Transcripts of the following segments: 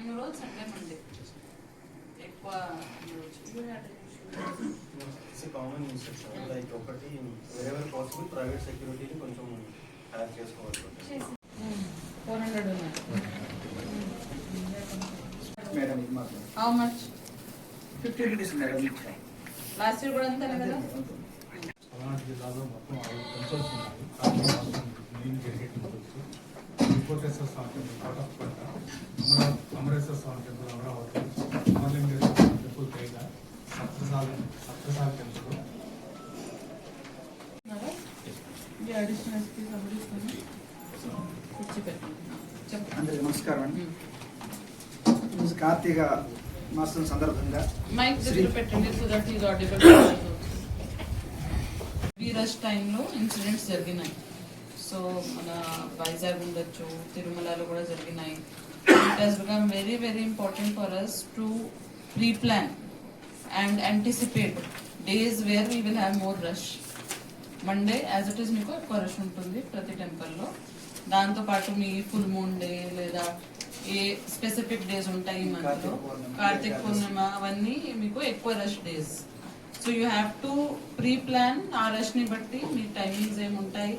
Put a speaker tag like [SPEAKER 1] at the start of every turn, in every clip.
[SPEAKER 1] మేము రోజు Sunday Monday ఎక్కువ
[SPEAKER 2] ఇట్స్ కామన్ యూసెస్ లైక్ ఒకటి వెరెవర్ పాసిబుల్ ప్రైవేట్ సెక్యూరిటీని కొంచెం హ్యాక్ చేసుకోవాల్సి ఉంటుంది.
[SPEAKER 1] ఫోర్ హండ్రెడ్ ఉన్నాయి
[SPEAKER 3] మేడం ఇది మాత్రం.
[SPEAKER 1] How much
[SPEAKER 3] fifty rupees madam
[SPEAKER 1] last year కూడా అంతేనే కదా?
[SPEAKER 4] పల్నాడు జిల్లాలో మొత్తం ఐదు టెంపుల్స్ ఉన్నాయి. కాశీ రాష్ట్రం మెయిన్ జరిగే temples Trikoteswara Swamy temple Kotappakonda Amara Amareswara Swamy temple Amaravati Amaralingeswara Swamy temple తేగ సప్తసాల Saptasala temple.
[SPEAKER 3] అందరికీ నమస్కారం అండి. ఈరోజు కార్తీక మాసం సందర్భంగా
[SPEAKER 1] మైక్ దగ్గర పెట్టండి సో దట్ ఈజ్ ఆడిబుల్ ఈ రష్ టైంలో ఇన్సిడెంట్స్ జరిగినాయి. సో మన వైజాగ్ ఉండొచ్చు తిరుమలలో కూడా జరిగినాయి. Has become very very important for us to pre plan and anticipate days where we will have more rush Monday as it is మీకు ఎక్కువ రష్ ఉంటుంది ప్రతి టెంపుల్లో దాంతో పాటు మీ ఫుల్ మూన్ డే లేదా ఏ స్పెసిఫిక్ డేస్ ఉంటాయి ఈ మంత్లో
[SPEAKER 3] కార్తీక పౌర్ణమి,
[SPEAKER 1] అవన్నీ మీకు ఎక్కువ rush days so you have to pre plan ఆ రష్ని బట్టి మీ టైమింగ్స్ ఏముంటాయి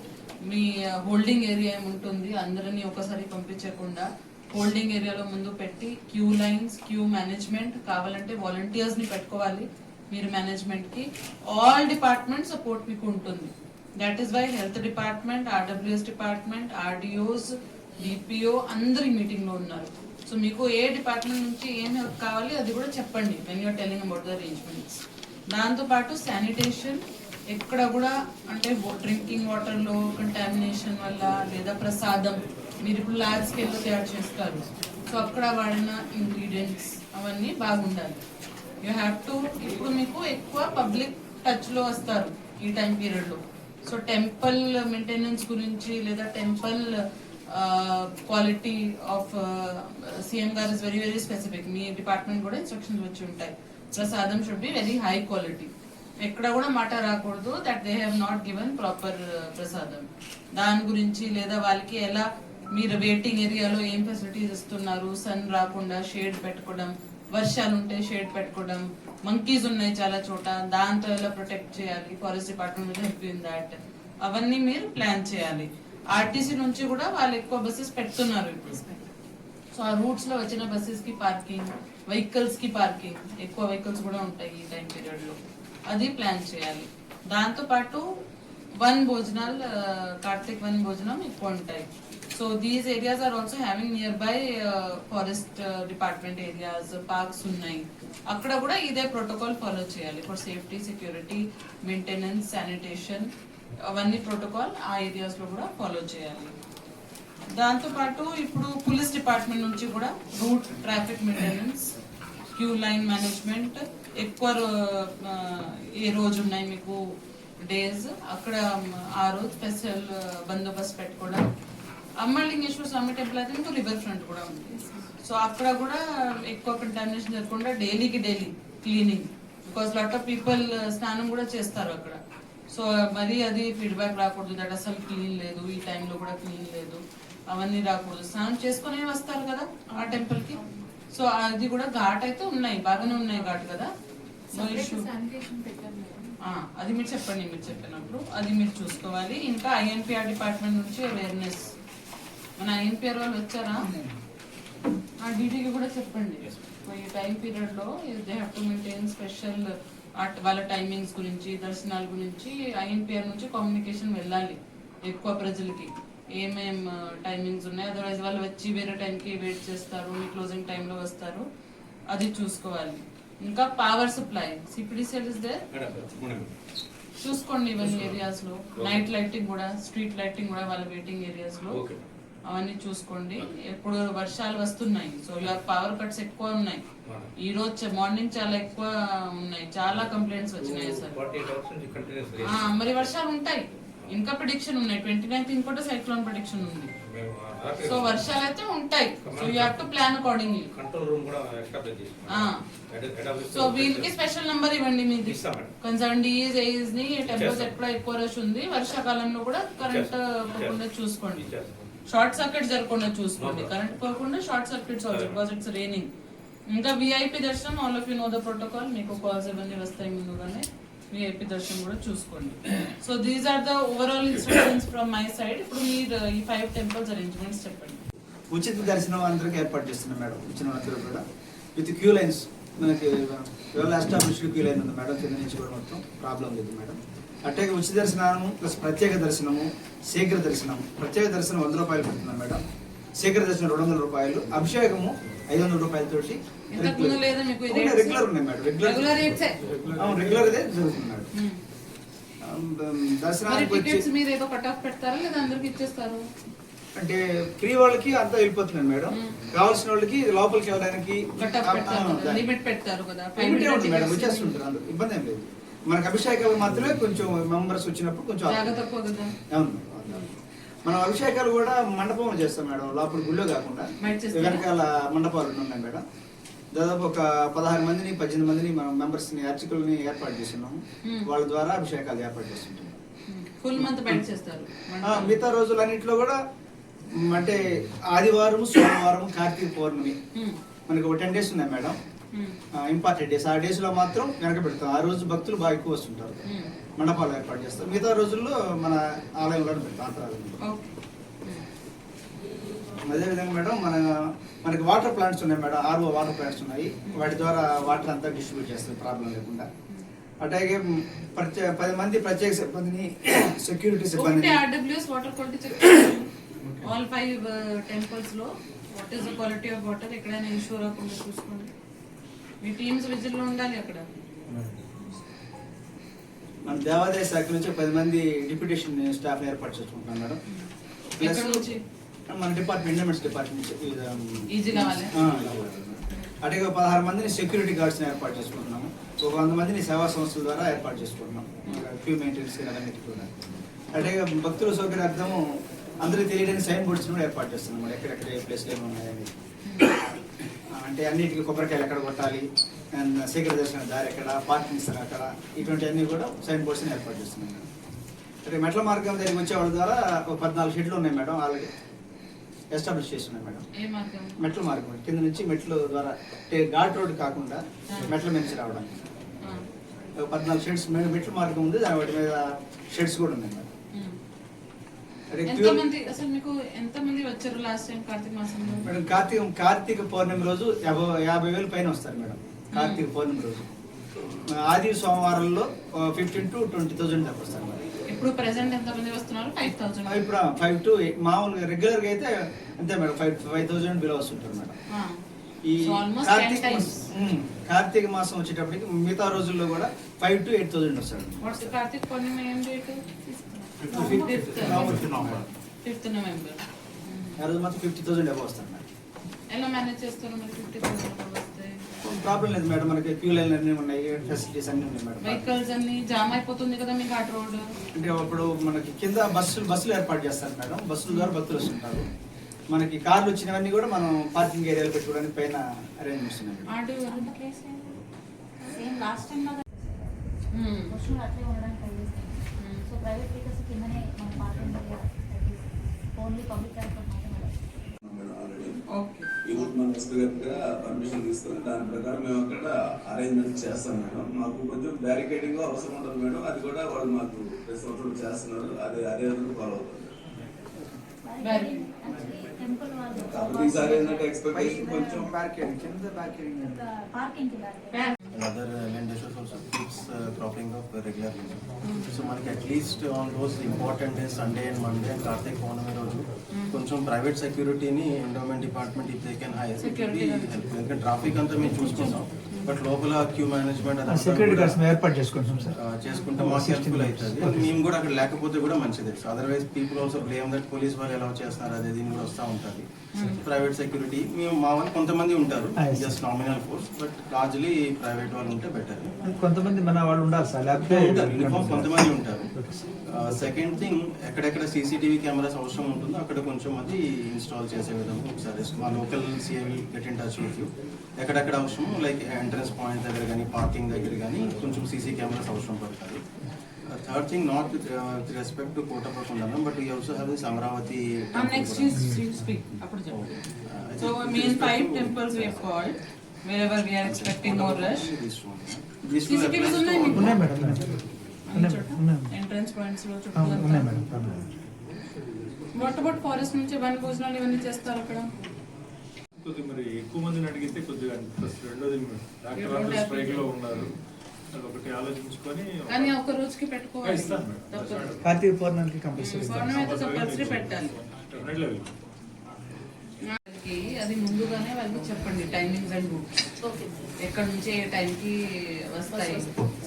[SPEAKER 1] మీ హోల్డింగ్ ఏరియా ఏముంటుంది అందరినీ ఒకసారి పంపించకుండా హోల్డింగ్ ఏరియాలో ముందు పెట్టి క్యూ లైన్స్ క్యూ మేనేజ్మెంట్ కావాలంటే వాలంటీర్స్ని పెట్టుకోవాలి. మీరు మేనేజ్మెంట్కి. ఆల్ డిపార్ట్మెంట్ సపోర్ట్ మీకు ఉంటుంది. That is why health department RWS department RDOs DPO అందరి మీటింగ్లో ఉన్నారు. సో మీకు ఏ డిపార్ట్మెంట్ నుంచి ఏం హెల్ప్ కావాలి అది కూడా చెప్పండి when you're telling about the arrangements దాంతో పాటు శానిటేషన్ ఎక్కడ కూడా అంటే డ్రింకింగ్ వాటర్లో కంటామినేషన్ వల్ల లేదా ప్రసాదం మీరు ఇప్పుడు లార్జ్ స్కేల్ తయారు చేస్తారు. సో అక్కడ వాడిన ఇంగ్రీడియంట్స్ అవన్నీ బాగుండాలి. యూ హ్యావ్ టు ఇప్పుడు మీకు ఎక్కువ పబ్లిక్ టచ్లో వస్తారు ఈ టైం పీరియడ్లో. సో టెంపుల్ మెయింటెనెన్స్ గురించి లేదా టెంపుల్ క్వాలిటీ ఆఫ్ సీఎం గారు ఇస్ వెరీ వెరీ స్పెసిఫిక్ మీ డిపార్ట్మెంట్ కూడా ఇన్స్ట్రక్షన్స్ వచ్చి ఉంటాయి. Prasadam should be very high quality ఎక్కడ కూడా మాట రాకూడదు that they have not given proper prasadam దాని గురించి లేదా వాళ్ళకి ఎలా మీరు వెయిటింగ్ ఏరియాలో ఏం ఫెసిలిటీస్ ఇస్తున్నారు? సన్ రాకుండా షేడ్ పెట్టుకోవడం వర్షాలు ఉంటే షేడ్ పెట్టుకోవడం మంకీస్ ఉన్నాయి చాలా చోట దాంతో ఎలా ప్రొటెక్ట్ చేయాలి? Forest department help in that అవన్నీ మీరు ప్లాన్ చేయాలి. ఆర్టీసీ నుంచి కూడా వాళ్ళు ఎక్కువ బస్సెస్ పెడుతున్నారు ఇప్పుడు. సో ఆ రూట్స్లో వచ్చిన బస్సెస్కి పార్కింగ్ వెహికల్స్కి పార్కింగ్ ఎక్కువ వెహికల్స్ కూడా ఉంటాయి ఈ టైం పీరియడ్లో. అది ప్లాన్ చేయాలి. దాంతో పాటు వన్ భోజనాలు కార్తీక్ వన్ భోజనం ఎక్కువ ఉంటాయి. So these areas are also having nearby forest department areas parks ఉన్నాయి. అక్కడ కూడా ఇదే ప్రోటోకాల్ ఫాలో చేయాలి. For safety security maintenance sanitation అవన్నీ ప్రోటోకాల్ ఆ ఏరియాస్లో కూడా ఫాలో చేయాలి. దాంతో పాటు ఇప్పుడు పోలీస్ డిపార్ట్మెంట్ నుంచి కూడా route traffic maintenance queue line management ఎక్కువ ఏ రోజు ఉన్నాయి మీకు డేస్? అక్కడ ఆ రోజు స్పెషల్ బందోబస్తు పెట్టుకోవడం. అమ్మలింగేశ్వర స్వామి టెంపుల్ అయితే మీకు రివర్ ఫ్రంట్ కూడా ఉంది. సో అక్కడ కూడా ఎక్కువ కంటామినేషన్ జరగకుండా డైలీకి daily cleaning. Because lot of people స్నానం కూడా చేస్తారు అక్కడ. సో మరి అది ఫీడ్బ్యాక్ రాకూడదు. దట్ అసలు క్లీన్ లేదు. ఈ టైంలో కూడా క్లీన్ లేదు. అవన్నీ రాకూడదు. స్నానం చేసుకునే వస్తారు కదా ఆ టెంపుల్కి? సో అది కూడా ఘాట్ అయితే ఉన్నాయి బాగానే ఉన్నాయి ఘాట్ కదా? నో ఇష్యూ అది మీరు చెప్పండి మీరు చెప్పినప్పుడు. అది మీరు చూసుకోవాలి. ఇంకా ఐఎన్పిఆర్ డిపార్ట్మెంట్ నుంచి అవేర్నెస్ మన ఐఎన్పిఆర్ వాళ్ళు వచ్చారా? ఆ డీడీకి కూడా చెప్పండి. ఈ టైం పీరియడ్లో they have to maintain special వాళ్ళ టైమింగ్స్ గురించి దర్శనాల గురించి ఐఎన్పిఆర్ నుంచి కమ్యూనికేషన్ వెళ్ళాలి ఎక్కువ ప్రజలకి. ఏమేం టైమింగ్స్ ఉన్నాయి? అదర్వైజ్ వాళ్ళు వచ్చి వేరే టైంకి వెయిట్ చేస్తారు మీ క్లోజింగ్ టైంలో వస్తారు. అది చూసుకోవాలి. ఇంకా power supply CPDCL is there చూసుకోండి ఇవన్నీ ఏరియాస్లో. నైట్ లైటింగ్ కూడా స్ట్రీట్ లైటింగ్ కూడా వాళ్ళ వెయిటింగ్ ఏరియాస్లో. అవన్నీ చూసుకోండి. ఇప్పుడు వర్షాలు వస్తున్నాయి. సో ఇలా పవర్ కట్స్ ఎక్కువ ఉన్నాయి. ఈ రోజు మార్నింగ్ చాలా ఎక్కువ ఉన్నాయి. చాలా కంప్లైంట్స్ వచ్చినాయి సార్ మరి వర్షాలు ఉంటాయి. ఇంకా ప్రిడిక్షన్ ఉన్నాయి. ట్వంటీ నైన్త్ ఇంకోటి సైక్లోన్ ప్రిడిక్షన్ ఉంది. సో వర్షాలు అయితే ఉంటాయి. So you have to plan accordingly
[SPEAKER 5] control room కూడా ఎస్టాబ్లిష్
[SPEAKER 1] ఆ. సో వీళ్ళకి స్పెషల్ నంబర్ ఇవ్వండి మీది. కన్సర్న్ డిఈజ్ ఏజ్ని టెంపరేచర్. ఎప్పుడు ఎక్కువ రష్ ఉంది. వర్షాకాలంలో కూడా కరెంట్. పోకుండా చూసుకోండి. షార్ట్ సర్క్యూట్ జరగకుండా చూసుకోండి. కరెంట్ పోకుండా షార్ట్ సర్క్యూట్స్ అవుతాయి బికాస్ ఇట్స్ రైనింగ్ ఇంకా విఐపి దర్శనం all of you know the protocol మీకు కాల్స్ ఇవన్నీ వస్తాయి ముందుగానే. ఏపీ దర్శనం కూడా చూసుకోండి. So these are the overall instructions from my side ఇప్పుడు మీరు uh, ఈ ఫైవ్ టెంపుల్స్ అరేంజ్మెంట్స్ చెప్పండి.
[SPEAKER 3] ఉచిత దర్శనం అందరికి ఏర్పాటు చేస్తున్నాం మేడం. ఇచ్చిన అందరూ కూడా. విత్ క్యూ లైన్స్ మనకి వెల్ ఎస్టాబ్లిష్డ్ క్యూ లైన్ ఉంది మేడం. కింద నుంచి కూడా మొత్తం ప్రాబ్లం లేదు మేడం. అట్లాగే ఉచిత దర్శనము ప్లస్ ప్రత్యేక దర్శనము శీఘ్ర దర్శనం ప్రత్యేక దర్శనం వంద రూపాయలు పెడుతున్నాం మేడం. శీఘ్ర దర్శనం రెండు వందల రూపాయలు. అభిషేకము ఐదు వందల రూపాయలతోటి
[SPEAKER 1] ఇంతకు ముందు లేదా మీకు ఇది
[SPEAKER 3] ఉన్నాయి, రెగ్యులర్ ఉన్నాయి మేడం రెగ్యులర్
[SPEAKER 1] రెగ్యులర్ రేట్సే
[SPEAKER 3] అవును రెగ్యులర్ ఇదే జరుగుతుంది మేడం.
[SPEAKER 1] Hmm. టికెట్స్
[SPEAKER 3] వచ్చి
[SPEAKER 1] మీరు ఏదో కట్ ఆఫ్ పెడతారా లేదా అందరికి ఇచ్చేస్తారు?
[SPEAKER 3] అంటే ఫ్రీ వాళ్ళకి అంతా వెళ్ళిపోతున్నాయి మేడం.
[SPEAKER 1] మ్మ్.
[SPEAKER 3] కావాల్సిన వాళ్ళకి లోపలికి వెళ్ళడానికి
[SPEAKER 1] కట్ ఆఫ్
[SPEAKER 3] ఆ,
[SPEAKER 1] పెడతారు
[SPEAKER 3] ఆ,
[SPEAKER 1] కదా
[SPEAKER 3] దాని-
[SPEAKER 1] లిమిట్ పెడతారు కదా
[SPEAKER 3] లిమిటే ఉంది మేడం
[SPEAKER 1] 500
[SPEAKER 3] వచ్చేస్తుంటారు అందుకు ఇబ్బంది ఏం లేదు. మనకు అభిషేకాలు మాత్రమే కొంచెం మెంబర్స్ వచ్చినప్పుడు కొంచెం అవును మనం అభిషేకాలు కూడా మండపంలో చేస్తాం మేడం లోపల గుళ్ళో కాకుండా? వెనకాల మండపాలు ఉన్నాయి మేడం. దాదాపు ఒక పదహారు మందిని పద్దెనిమిది మందిని మనం మెంబర్స్ని అర్చకుల్ని ఏర్పాటు చేస్తున్నాము
[SPEAKER 1] మ్మ్.
[SPEAKER 3] వాళ్ళ ద్వారా అభిషేకాలు ఏర్పాటు చేస్తుంటాం.
[SPEAKER 1] ఫుల్ మంత్ బయట చేస్తారు.
[SPEAKER 3] మిగతా రోజులన్నింటిలో కూడా అంటే ఆదివారం సోమవారం కార్తీక పౌర్ణమి.
[SPEAKER 1] మ్మ్.
[SPEAKER 3] మనకి ఒక టెన్ డేస్ ఉన్నాయి మేడం. Important days. ఆ డేస్లో మాత్రం వెనక పెడతాం ఆ రోజు భక్తులు బాగా ఎక్కువ వస్తుంటారు. మండపాలు ఏర్పాటు చేస్తాం మిగతా రోజుల్లో మన ఆలయంలో పెడతాం అంతరాలయంలో
[SPEAKER 1] ఓకే
[SPEAKER 3] అదేవిధంగా మేడం మన మనకి వాటర్ ప్లాంట్స్ ఉన్నాయి మేడం ఆర్ఓ వాటర్ ప్లాంట్స్ ఉన్నాయి. వాటి ద్వారా వాటర్ అంతా డిస్ట్రిబ్యూట్ చేస్తాం ప్రాబ్లం లేకుండా. అట్లాగే ప్రత్యేక పది మంది ప్రత్యేక సిబ్బందిని సెక్యూరిటీ సిబ్బందిని
[SPEAKER 1] RWS water quality check all five టెంపుల్స్లో what is the quality of water ఎక్కడైనా ఇష్యూర్ అవ్వకుండా చూసుకోండి. మీ టీమ్స్ ఉండాలి అక్కడ.
[SPEAKER 3] మన దేవాదాయ శాఖ నుంచి పది మంది డిప్యూటేషన్ స్టాఫ్ ఏర్పాటు చేసుకుంటున్నాం మేడం. ప్లస్ మన డిపార్ట్మెంట్ ఇండమెంట్స్ డిపార్ట్మెంట్
[SPEAKER 1] ఈజీ కావాలి.
[SPEAKER 3] అదే పదహారు మందిని సెక్యూరిటీ గార్డ్స్ని ఏర్పాటు చేసుకుంటున్నాము. ఒక వంద మందిని సేవా సంస్థల ద్వారా ఏర్పాటు చేసుకుంటున్నాం క్యూ మెయింటెనెన్స్ అన్నిటి కూడా. అదే భక్తుల సౌకర్యార్థము అందరికీ తెలియడానికి సైన్ బోర్డ్స్ కూడా ఏర్పాటు చేస్తున్నాం ఎక్కడెక్కడ ఏ ప్లేస్లు ఏమి ఉన్నాయని. ఆ, అంటే అన్నిటికీ కొబ్బరికాయలు ఎక్కడ కొట్టాలి అండ్ శీఘ్ర దర్శన దారి ఎక్కడ పార్కింగ్ స్థలం ఎక్కడ ఇటువంటి అన్ని కూడా సైన్ బోర్డ్స్ని ఏర్పాటు చేస్తున్నాం అంటే మెట్ల మార్గం దగ్గరికి వచ్చే వాళ్ళ ద్వారా ఒక పద్నాలుగు షెడ్లు ఉన్నాయి మేడం ఆల్రెడీ. ఎస్టాబ్లిష్ చేస్తున్నాయి మేడం. మెట్ల మార్గం. కింద నుంచి మెట్ల ద్వారా ఘాట్ రోడ్ కాకుండా మెట్ల నుంచి రావడానికి పద్నాలుగు షెడ్స్ మీద మెట్ల మార్గం ఉంది దాని వాటి మీద షెడ్స్ కూడా ఉన్నాయి మేడం. మేడం కార్తీక కార్తీక పౌర్ణమి రోజు యాభై యాభై వేలు పైన వస్తారు మేడం కార్తీక పౌర్ణమి రోజు. ఆది సోమవారంలో ఫిఫ్టీన్ టు ట్వంటీ థౌసండ్ దాకా వస్తారు మేడం.
[SPEAKER 1] ఇప్పుడు ప్రెసెంట్ ఎంత మంది వస్తున్నారు? ఫైవ్ థౌసండ్
[SPEAKER 3] ఇప్పుడు ఫైవ్ టు మామూలుగా రెగ్యులర్గా అయితే అంతే madam five five thousand below వస్తుంటారు మేడం. ఈ కార్తీక
[SPEAKER 1] 10 times.
[SPEAKER 3] ఉమ్, కార్తీక మాసం వచ్చేటప్పటికి మిగతా రోజుల్లో కూడా ఫైవ్ టు ఎయిట్ థౌసండ్ వస్తాడు
[SPEAKER 1] కార్తీక్ పౌర్ణిమ ఏం డేట్
[SPEAKER 3] ఫిఫ్త్
[SPEAKER 1] ఫిఫ్త్ నవంబర్
[SPEAKER 3] ఆ రోజు మాత్రం ఫిఫ్టీ థౌసండ్ అబౌవ్ వస్తాడు మేడం.
[SPEAKER 1] ఎలా మేనేజ్ చేస్తారు మరి ఫిఫ్టీ థౌసండ్
[SPEAKER 3] ప్రాబ్లం లేదు మేడం. మనకి క్యూ లైన్లు అన్నీ ఉన్నాయి ఫెసిలిటీస్ అన్నీ ఉన్నాయి మేడం.
[SPEAKER 1] వెహికల్స్ అన్ని జామ్ అయిపోతుంది కదా మీ ఘాట్ రోడ్
[SPEAKER 3] అంటే అప్పుడు మనకి కింద బస్సులు బస్సులు ఏర్పాటు చేస్తారు మేడం. బస్సుల ద్వారా భక్తులు వస్తుంటారు. మనకి కార్లు వచ్చినవన్నీ కూడా మనం పార్కింగ్ ఏరియాలో పెట్టుకోవడానికి పైన అరేంజ్మెంట్స్ ఉన్నాయి మేడం.
[SPEAKER 1] ఆడు
[SPEAKER 5] సేమ్ లాస్ట్ టైం లాగా క్వశ్చన్ అట్లే ఉండడానికి ట్రై చేస్తాం. సో ప్రైవేట్ వెహికల్స్ కిందనే మన పార్కింగ్ ఓన్లీ పబ్లిక్ ట్రాన్స్పోర్ట్ మాత్రమే.
[SPEAKER 1] ఓకే
[SPEAKER 6] మన ఎస్పీ గారికి పర్మిషన్ తీసుకొని దాని ప్రకారం మేము అక్కడ అరేంజ్మెంట్ చేస్తాం మేడం. మాకు కొంచెం బ్యారికేడింగ్ అవసరం ఉంటుంది మేడం. అది కూడా వాళ్ళు మాకు ప్రతి సంవత్సరం చేస్తున్నారు. అదే అదే రోజు ఫాలో అవుతుంది.
[SPEAKER 5] టెంపుల్ వాళ్ళు
[SPEAKER 6] కాకపోతే ఈసారి ఏంటంటే ఎక్స్పెక్టేషన్ కొంచెం
[SPEAKER 3] బ్యారికేడింగ్ కింద barricading
[SPEAKER 5] parking
[SPEAKER 2] And other land issues also keeps uh, cropping up regularly. So మనకి at least on those important days Sunday and Monday and Karthik Pournami రోజు కొంచెం ప్రైవేట్ సెక్యూరిటీని endowment department if they can hire
[SPEAKER 1] Security
[SPEAKER 2] help ఎందుకంటే traffic అంతా మేము చూసుకుంటాం but లోపల queue management
[SPEAKER 3] security guards ఏర్పాటు చేసుకుంటాం సార్.
[SPEAKER 2] చేసుకుంటే మాకు హెల్ప్ఫుల్ అవుతుంది. మేము కూడా అక్కడ లేకపోతే కూడా మంచిదే. Otherwise people also blame that police వాళ్ళు ఎలా చేస్తున్నారు అదే దీని కూడా వస్తూ ఉంటుంది. ప్రైవేట్ సెక్యూరిటీ మేము మా వాళ్ళు కొంతమంది ఉంటారు just nominal force but largely private వాళ్ళు ఉంటే బెటర్
[SPEAKER 3] కొంతమంది మన వాళ్ళు ఉండాలి సార్
[SPEAKER 2] ఉంటారు యూనిఫామ్ కొంతమంది ఉంటారు. సెకండ్ థింగ్ ఎక్కడెక్కడ సీసీటీవీ కెమెరాస్ అవసరం ఉంటుందో అక్కడ కొంచెం అది ఇన్స్టాల్ చేసే విధంగా ఒకసారి మా local CI get in touch with you ఎక్కడెక్కడ అవసరం లైక్ ఎంట్రన్స్ పాయింట్ దగ్గర కానీ పార్కింగ్ దగ్గర కానీ కొంచెం సీసీ కెమెరాస్ అవసరం పడతాయి. Third not with respect to Kotappakonda but you also have this Amaravati
[SPEAKER 1] next speak అప్పుడు చెప్పు. So main five temples we called wherever we are expecting more rush CCTVs ఉన్నాయి మీకు?
[SPEAKER 7] ఉన్నాయి మేడం ఉన్నాయి. ఉన్నాయి మేడం, ఉన్నాయి.
[SPEAKER 1] ఎంట్రన్స్ పాయింట్స్లో
[SPEAKER 7] ఆ, ఉన్నాయి మేడం
[SPEAKER 1] వాట్ అబౌట్ ఫారెస్ట్ నుంచి వన్ భోజనాలు ఇవన్నీ చేస్తారు అక్కడ?
[SPEAKER 4] కొద్దిగా మరి ఎక్కువ మందిని అడిగితే కొద్దిగా అనిపిస్తుంది. రెండోది డాక్టర్ అందరూ స్ట్రైక్లో ఉన్నారు. అది ఒకటి ఆలోచించుకొని
[SPEAKER 1] కానీ ఒక రోజుకి పెట్టుకోవాలి.
[SPEAKER 4] ఇస్తాను మేడం.
[SPEAKER 1] తప్పదు.
[SPEAKER 7] కార్తీక పౌర్ణమికి కంపల్సరీ
[SPEAKER 1] పౌర్ణమి అయితే కంపల్సరీ పెట్టాలి.
[SPEAKER 4] Definitely will.
[SPEAKER 1] వాళ్ళకి అది ముందుగానే వాళ్ళకి చెప్పండి టైమింగ్స్ అండ్ రూట్స్
[SPEAKER 5] ఓకే
[SPEAKER 1] ఎక్కడ నుంచి ఏ టైంకి వస్తాయి.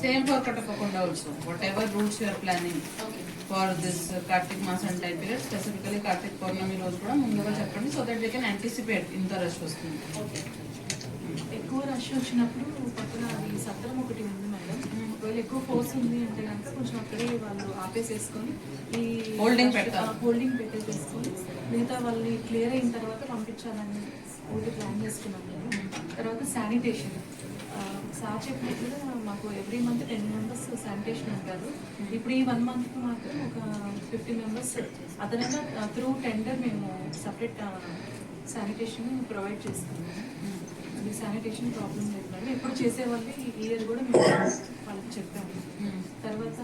[SPEAKER 1] సేమ్ ఫర్ కట్టకుండా also whatever routes you're planning
[SPEAKER 5] okay
[SPEAKER 1] for this Kartik mass and time period specifically Kartik Pournami రోజు కూడా ముందుగా చెప్పండి so that we can anticipate ఇంత రష్ వస్తుంది.
[SPEAKER 5] ఓకే ఎక్కువ రష్ వచ్చినప్పుడు పక్కన అది సత్రం ఒకటి ఉంది. మేడం ఒకవేళ ఎక్కువ ఫోర్స్ ఉంది అంటే కనుక కొంచెం అక్కడే వాళ్ళు ఆపేసేసుకొని ఈ
[SPEAKER 1] పెడతారు.
[SPEAKER 5] హోల్డింగ్ పెట్టేసేసుకొని మిగతా వాళ్ళని క్లియర్ అయిన తర్వాత పంపించాలని ఒకటి ప్లాన్ చేసుకున్నాం మేము. తర్వాత శానిటేషన్ సార్ చెప్పినట్టుగా మాకు every month ten members sanitation ఉంటారు. ఇప్పుడు ఈ వన్ మంత్ మాత్రం ఒక ఫిఫ్టీ మెంబర్స్ అదనంగా త్రూ టెండర్ మేము సపరేట్ శానిటేషన్ ప్రొవైడ్ చేస్తున్నాము శానిటేషన్ ప్రాబ్లం లేదు. ఇప్పుడు చేసే వాళ్ళకి ఇయర్ కూడా మేము వాళ్ళకి చెప్పాము. తర్వాత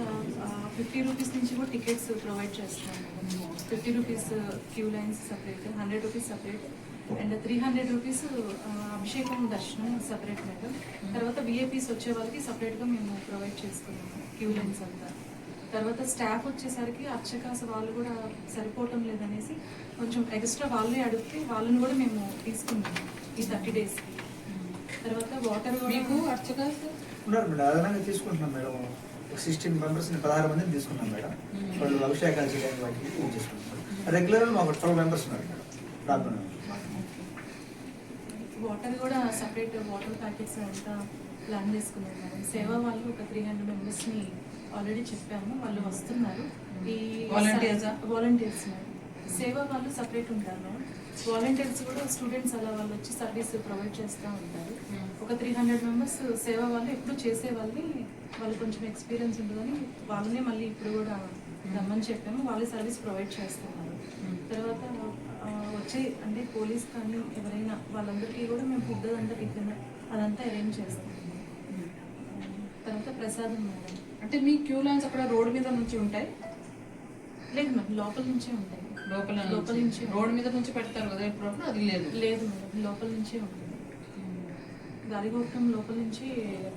[SPEAKER 5] ఫిఫ్టీ రూపీస్ నుంచి కూడా టికెట్స్ ప్రొవైడ్ చేస్తాం fifty rupees queue lines separate hundred rupees separate and three hundred rupees అభిషేకం దర్శనం సపరేట్ మేడం. తర్వాత విఐపీస్ వచ్చే వాళ్ళకి సపరేట్గా మేము ప్రొవైడ్ చేసుకున్నాము క్యూ లైన్స్ అంతా. తర్వాత స్టాఫ్ వచ్చేసరికి అర్చకాస వాళ్ళు కూడా సరిపోవటం లేదనేసి కొంచెం ఎక్స్ట్రా వాళ్ళే అడిగితే వాళ్ళని కూడా మేము తీసుకున్నాము ఈ థర్టీ డేస్కి తర్వాత వాటర్
[SPEAKER 1] మీకు
[SPEAKER 3] ఉన్నారు మేడం. అదనంగా తీసుకుంటున్నాం మేడం. సిక్స్టీన్ మెంబర్స్ పదహారు మందిని తీసుకున్నాం మేడం. వాళ్ళు అభిషేకాలు చేయడానికి వాటికి యూజ్ చేసుకుంటున్నాం రెగ్యులర్ మాకు ట్వెల్వ్ మెంబర్స్ ఉన్నారు మేడం. ప్రాబ్లం
[SPEAKER 5] వాటర్ కూడా సపరేట్ వాటర్ ప్యాకెట్స్ అంతా ప్లాన్ చేసుకున్నాం మేడం. సేవ వాళ్ళు ఒక త్రీ హండ్రెడ్ మెంబర్స్ని ఆల్రెడీ చెప్పాము. వాళ్ళు వస్తున్నారు. ఈ
[SPEAKER 1] ఆ?
[SPEAKER 5] Volunteers madam. సేవ వాళ్ళు సపరేట్ ఉంటారు మేడం. వాలంటీర్స్ కూడా స్టూడెంట్స్ అలా వాళ్ళు వచ్చి సర్వీస్ ప్రొవైడ్ చేస్తూ ఉంటారు. ఒక త్రీ హండ్రెడ్ మెంబర్స్ సేవ వాళ్ళు ఎప్పుడు చేసే వాళ్ళని వాళ్ళు కొంచెం ఎక్స్పీరియన్స్ ఉంటుందని వాళ్ళనే మళ్ళీ ఇప్పుడు కూడా రమ్మని చెప్పాము. వాళ్ళే సర్వీస్ ప్రొవైడ్ చేస్తున్నారు. తర్వాత ఆ, వచ్చే అంటే పోలీస్ కానీ ఎవరైనా వాళ్ళందరికీ కూడా మేము ఫుడ్ అదంతా టిఫిన్ అదంతా అరేంజ్ చేస్తాము. తర్వాత ప్రసాదం మేడం.
[SPEAKER 1] అంటే మీ క్యూ లైన్స్ అక్కడ రోడ్ మీద నుంచి ఉంటాయి?
[SPEAKER 5] లేదు మేడం లోపల నుంచే ఉంటాయి.
[SPEAKER 1] లోపల
[SPEAKER 5] లోపల నుంచి.
[SPEAKER 1] రోడ్ మీద నుంచి పెడతారు కదా ఇప్పుడు అది లేదు.
[SPEAKER 5] లేదు మేడం లోపల నుంచే ఉంటుంది. గాలిగోపురం లోపల నుంచి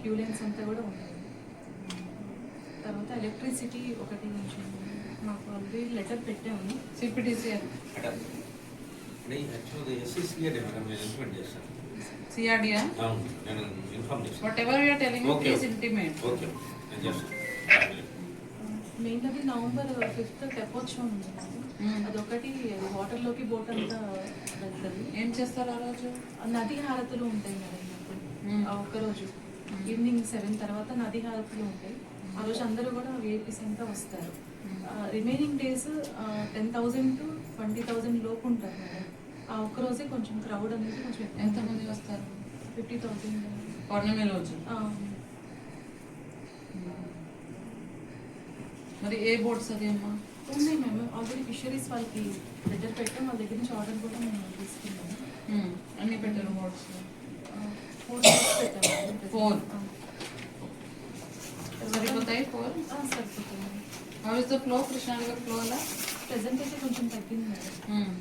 [SPEAKER 5] క్యూ లైన్స్ అంతా కూడా ఉంటాయి. తర్వాత ఎలక్ట్రిసిటీ ఒకటి కొంచెం మాకు ఆల్రెడీ లెటర్ పెట్టాము.
[SPEAKER 8] చేశాను
[SPEAKER 1] సిఆర్డిఆర్
[SPEAKER 8] అవును నేను ఇన్ఫార్మ్ చేశాను.
[SPEAKER 1] Whatever you're telling. Please intimate
[SPEAKER 8] okay
[SPEAKER 5] main అది నవంబర్ ఫిఫ్త్ తెప్పోత్సవం ఉంది. అదొకటి వాటర్లోకి బోట్ అంతా వెళ్తుంది.
[SPEAKER 1] ఏం చేస్తారు ఆ రోజు?
[SPEAKER 5] నది హారతులు ఉంటాయి మేడం అప్పుడు.
[SPEAKER 1] Hmm.
[SPEAKER 5] ఆ ఒక్కరోజు. ఈవినింగ్ సెవెన్ తర్వాత నది హారతులు ఉంటాయి. ఆ రోజు అందరూ కూడా విఐపీస్ అంతా వస్తారు. Remaining days ten thousand to twenty thousand లోపు ఉంటారు మేడం ఆ ఒక్క రోజే కొంచెం క్రౌడ్ అనేది కొంచెం
[SPEAKER 1] ఎంతమంది వస్తారు?
[SPEAKER 5] ఫిఫ్టీ థౌజండ్
[SPEAKER 1] పౌర్ణమి రోజు? మరి ఏ బోట్స్ అది అమ్మా?
[SPEAKER 5] ఉన్నాయి మేము ఆల్రెడీ ఫిషరీస్ వాళ్ళకి లెటర్ పెట్టాం వాళ్ళ దగ్గర నుంచి ఆర్డర్ కూడా మేము తీసుకున్నాము
[SPEAKER 1] Hmm. అన్ని పెట్టారు బోట్స్
[SPEAKER 5] ఫోర్ డేస్ పెట్టాము
[SPEAKER 1] Four. సరిపోతాయి ఫోర్
[SPEAKER 5] సరిపోతుంది
[SPEAKER 1] how is the flow Krishna river flow అలా
[SPEAKER 5] ప్రెసెంట్ అయితే కొంచెం తగ్గింది మేడం
[SPEAKER 1] Hmm.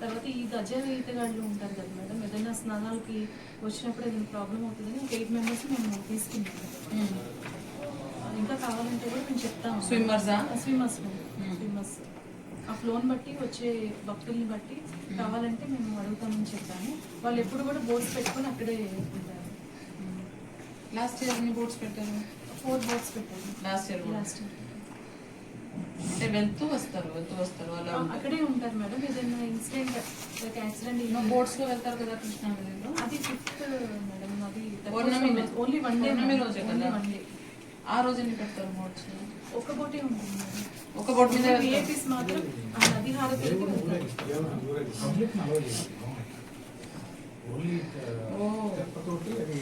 [SPEAKER 5] తర్వాత ఈ గజ ఈతగాళ్ళు ఉంటారు కదా మేడం ఏదైనా స్నానాలకి వచ్చినప్పుడు ఏదైనా ప్రాబ్లం అవుతుందని ఒక ఎయిట్ మెంబర్స్ మేము తీసుకున్నాము
[SPEAKER 1] Hmm.
[SPEAKER 5] ఇంకా కావాలంటే కూడా మేము చెప్తాము
[SPEAKER 1] Swimmers ఆ?
[SPEAKER 5] Swimmers
[SPEAKER 1] Hmm.
[SPEAKER 5] స్విమ్మర్స్ ఆ ఫ్లోన్ బట్టి వచ్చే భక్తుల్ని బట్టి కావాలంటే మేము అడుగుతామని చెప్పాము వాళ్ళు ఎప్పుడు కూడా బోట్స్ పెట్టుకొని అక్కడే ఉంటారు.
[SPEAKER 1] లాస్ట్ ఇయర్ ఎన్ని బోట్స్ పెట్టారు?
[SPEAKER 5] ఫోర్ బోట్స్ పెట్టాము
[SPEAKER 1] లాస్ట్ ఇయర్
[SPEAKER 5] లాస్ట్ ఇయర్
[SPEAKER 1] అంటే వెళ్తూ వస్తారు వెళ్తూ వస్తారు. అలా
[SPEAKER 5] అక్కడే ఉంటారు మేడం. ఏదైనా ఇన్సిడెంట్ లైక్ యాక్సిడెంట్
[SPEAKER 1] బోట్స్లో వెళ్తారు కదా కృష్ణా నదిలో
[SPEAKER 5] అది ఫిఫ్త్ మేడం అది
[SPEAKER 1] పౌర్ణమి
[SPEAKER 5] ఓన్లీ వన్ డే
[SPEAKER 1] రోజే కదా?
[SPEAKER 5] వన్ డే
[SPEAKER 1] ఆ రోజు ఎన్ని పెడతారు బోట్స్
[SPEAKER 5] ఒక బోటే ఉంటుంది మేడం.
[SPEAKER 1] ఒక బోట్ మీద
[SPEAKER 5] విఐపీస్ మాత్రం ఆ నది హారతికి వెళ్తారు
[SPEAKER 7] ఓన్లీ అది